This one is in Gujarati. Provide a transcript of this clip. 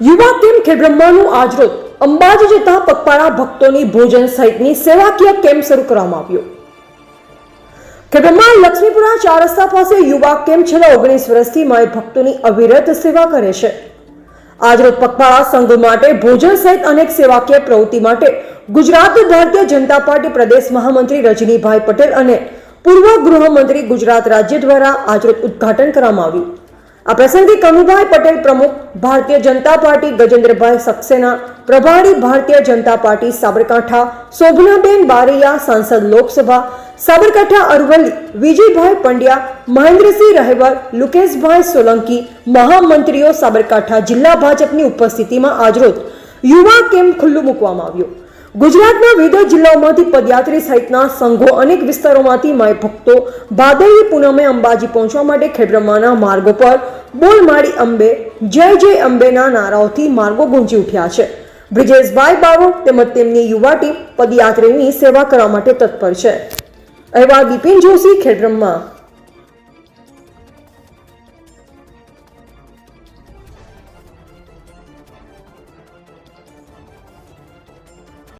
યુવા કેમ ખેબ્રહ્માનું આજરોજ અંબાજી જતા પગપાળા ભક્તોની ભોજન સહિતની સેવાકીય કેમ્પ શરૂ કરવામાં આવ્યો. ખેબ્રહ્મા લક્ષ્મીપુરા ચાર રસ્તા પાસે યુવા કેમ્પ છેલ્લા ઓગણીસ વર્ષથી માય ભક્તોની અવિરત સેવા કરે છે. આજરોજ પગપાળા સંઘ માટે ભોજન સહિત અનેક સેવાકીય પ્રવૃત્તિ માટે ગુજરાત ભારતીય જનતા પાર્ટી પ્રદેશ મહામંત્રી રજનીભાઈ પટેલ અને પૂર્વ ગૃહમંત્રી ગુજરાત રાજ્ય દ્વારા આજરોજ ઉદ્ઘાટન કરવામાં આવ્યું. આ પ્રસંગે કનુભાઈ પટેલ પ્રમુખ ભારતીય જનતા પાર્ટી ગજેન્દ્રભાઈ સક્સેના પ્રભારી ભારતીય જનતા પાર્ટી સાબરકાંઠા, શોભનાબેન બારૈયા સાંસદ લોકસભા, સાબરકાંઠા અરવલ્લી, વિજયભાઈ પંડ્યા, મહેન્દ્રસિંહ રહેવર, લુકેશભાઈ સોલંકી, મહામંત્રીઓ સાબરકાંઠા જિલ્લા ભાજપની ઉપસ્થિતિમાં આજરોજ યુવા કેમ્પ ખુલ્લું મૂકવામાં આવ્યો. ગુજરાતના વિવિધ જિલ્લાઓમાંથી પદયાત્રી સહિતના સંઘો અનેક વિસ્તારોમાંથી માય ભક્તો ભાદરવી પૂનમે અંબાજી પહોંચવા માટે ખેડબ્રહ્માના માર્ગો પર બોલ માડી અંબે, જય જય અંબેના નારાઓથી માર્ગો ગુંજી ઉઠ્યા છે. બ્રિજેશભાઈ બારોટ તેમજ તેમની યુવા ટીમ પદયાત્રીની સેવા કરવા માટે તત્પર છે. અહેવાલ બિપિન જોશી, ખેડબ્રહ્મા.